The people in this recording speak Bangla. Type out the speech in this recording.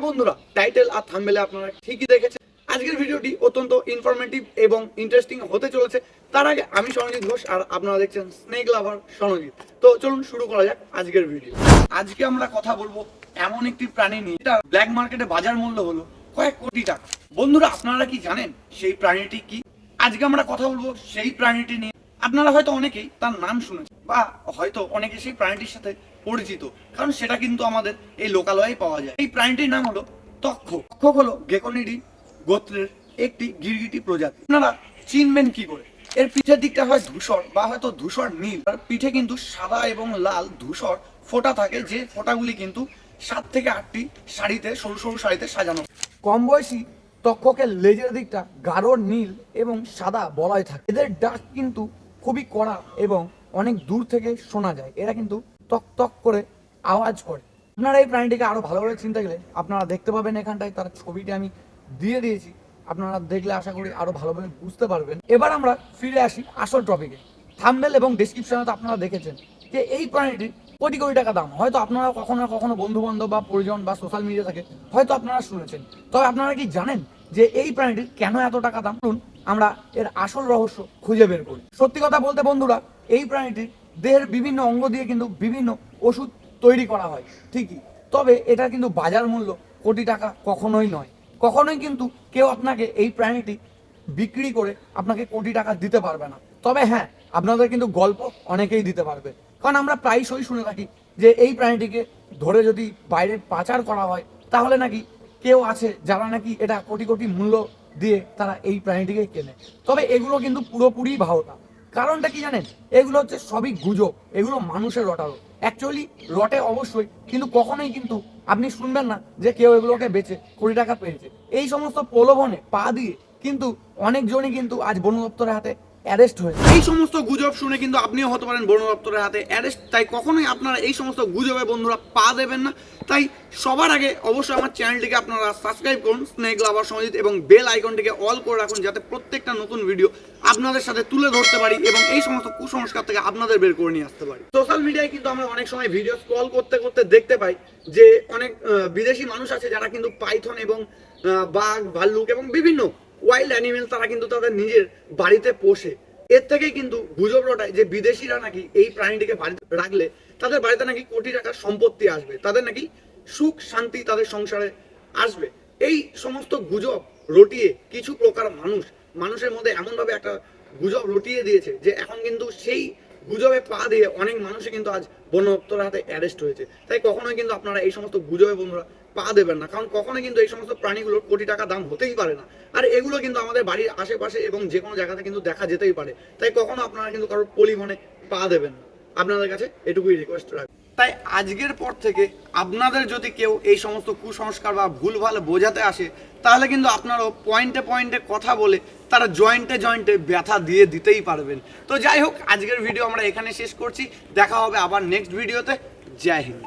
হ্যাঁ বন্ধুরা টাইটেল আর থাম্বেলে আপনারা ঠিকই দেখেছেন। আজকের ভিডিওটি অত্যন্ত ইনফরমেটিভ এবং ইন্টারেস্টিং হতে চলেছে। তার আগে আমি সনজিৎ ঘোষ আর আপনারা দেখছেন স্নেক লাভার সনজিৎ তো চলুন শুরু করা যাক আজকের ভিডিও আজকে আমরা কথা বলব এমন একটি প্রাণী নিয়ে, যেটা ব্ল্যাক মার্কেটে বাজার মূল্য হলো কয়েক কোটি টাকা। বন্ধুরা, আপনারা কি জানেন সেই প্রাণীটি কি? আজকে আমরা কথা বলব সেই প্রাণীটি নিয়ে। আপনারা হয়তো অনেকেই তার নাম শুনেছেন, বা হয়তো অনেকে সেই প্রাণীটির সাথে পরিচিত, কারণ সেটা কিন্তু আমাদের এই লোকালয়ে পাওয়া যায়। এই প্রাণীটির নাম হলো তক্ষ। তক্ষক হলো গেকনিডি গোত্রের একটি গিরগিটি প্রজাতি। আপনারা চিনবেন কি করে? এর পিঠের দিকটা হয় ধূসর, বা হয়তো ধূসর নীল। আর পিঠে কিন্তু সাদা এবং লাল ধূসর ফোটা থাকে, যে ফোঁটাগুলি কিন্তু সাত থেকে আটটি শাড়িতে, সরু সরু শাড়িতে সাজানো। কম বয়সী তক্ষকের লেজের দিকটা গাঢ় নীল এবং সাদা বলয় থাকে। এদের ডাক কিন্তু খুবই কড়া এবং অনেক দূর থেকে শোনা যায়। এরা কিন্তু তক তক করে আওয়াজ করে। আপনারা এই প্রাণীটিকে আরও ভালো করে চিনতে গেলে আপনারা দেখতে পাবেন এখানটায় তার ছবিটি আমি দিয়ে দিয়েছি। আপনারা দেখলে আশা করি আরও ভালোভাবে বুঝতে পারবেন। এবার আমরা ফিরে আসি আসল টপিকে থাম্বেল এবং ডেসক্রিপশনে তো আপনারা দেখেছেন যে এই প্রাণীটি কোটি কোটি টাকা দাম। হয়তো আপনারা কখনো কখনো বন্ধু বান্ধব বা পরিজন বা সোশ্যাল মিডিয়া থেকে হয়তো আপনারা শুনেছেন। তবে আপনারা কি জানেন যে এই প্রাণীটির কেন এত টাকা দাম? শুনুন আমরা এর আসল রহস্য খুঁজে বের করি। সত্যি কথা বলতে বন্ধুরা, এই প্রাণীটির দেহের বিভিন্ন অঙ্গ দিয়ে কিন্তু বিভিন্ন ওষুধ তৈরি করা হয়, ঠিকই। তবে এটা কিন্তু বাজার মূল্য কোটি টাকা কখনোই নয়। কখনোই কিন্তু কেউ আপনাকে এই প্রাণীটি বিক্রি করে আপনাকে কোটি টাকা দিতে পারবে না। তবে হ্যাঁ আপনাদের কিন্তু গল্প অনেকেই দিতে পারবে। কারণ আমরা প্রায়শই শুনে থাকি যে এই প্রাণীটিকে ধরে যদি বাইরে পাচার করা হয়, তাহলে নাকি কেউ আছে যারা নাকি এটা কোটি কোটি মূল্য দিয়ে তারা এই প্রাণীটিকে কেনে। তবে এগুলো কিন্তু পুরোপুরি ভাওতা। কারণটা কি জানেন? এগুলো হচ্ছে সবই গুজব। এগুলো মানুষের রটারো অ্যাকচুয়ালি রটে অবশ্যই, কিন্তু কখনোই কিন্তু আপনি শুনবেন না যে কেউ এগুলোকে বেচে কুড়ি টাকা পেয়েছে। এই সমস্ত প্রলোভনে পা দিয়ে কিন্তু অনেকজনই কিন্তু আজ বন দপ্তরের হাতে অ্যারেস্ট হয়েছে এই সমস্ত গুজব শুনে কিন্তু আপনিও হতে পারেন বন দপ্তরের হাতে অ্যারেস্ট। তাই কখনোই আপনারা এই সমস্ত গুজবে বন্ধুরা পা দেবেন না। তাই সবার আগে অবশ্যই আমার চ্যানেলটিকে আপনারা সাবস্ক্রাইব করুন, স্নেক লাভার সংগীত এবং বেল আইকনটিকে অল করে রাখুন যাতে প্রত্যেকটা নতুন ভিডিও আপনাদের সাথে তুলে ধরতে পারি এবং এই সমস্ত কুসংস্কার থেকে আপনাদের বের করে নিয়ে আসতে পারি। সোশ্যাল মিডিয়ায় কিন্তু আমরা অনেক সময় ভিডিও স্ক্রল করতে করতে দেখতে পাই যে অনেক বিদেশি মানুষ আছে যারা কিন্তু পাইথন এবং বাঘ, ভাল্লুক এবং বিভিন্ন ওয়াইল্ড অ্যানিমেল তারা কিন্তু তাদের নিজের বাড়িতে পোষে। এর থেকে কিন্তু গুজব রটায় যে বিদেশিরা নাকি এই প্রাণীটিকে বাড়িতে রাখলে তাদের বাড়িতে নাকি কোটি টাকার সম্পত্তি আসবে, তাদের নাকি সুখ শান্তি তাদের সংসারে আসবে। এই সমস্ত গুজব রটিয়ে কিছু প্রকার মানুষ মানুষের মধ্যে এমনভাবে একটা গুজব রটিয়ে দিয়েছে যে এখন কিন্তু সেই গুজবে পা দিয়ে অনেক মানুষই কিন্তু আজ বন দপ্তরের হাতে অ্যারেস্ট হয়েছে। তাই কখনোই কিন্তু আপনারা এই সমস্ত গুজবে বন্ধুরা পা দেবেন না। কারণ কখনোই কিন্তু এই সমস্ত প্রাণীগুলোর কোটি টাকা দাম হতেই পারে না। আর এগুলো কিন্তু আমাদের বাড়ির আশেপাশে এবং যে কোনো জায়গাতে কিন্তু দেখা যেতেই পারে। তাই কখনো আপনারা কিন্তু কারোর পরিবহনে পা দেবেন না। আপনাদের কাছে এটুকুই রিকোয়েস্ট রাখব। তাই আজকের পর থেকে আপনাদের যদি কেউ এই সমস্ত কুসংস্কার বা ভুলভাল বোঝাতে আসে, তাহলে কিন্তু আপনারাও পয়েন্টে পয়েন্টে কথা বলে তারা জয়েন্টে জয়েন্টে ব্যথা দিয়ে দিতেই পারবেন। তো যাই হোক, আজকের ভিডিও আমরা এখানে শেষ করছি। দেখা হবে আবার নেক্সট ভিডিওতে জয় হিন্দ।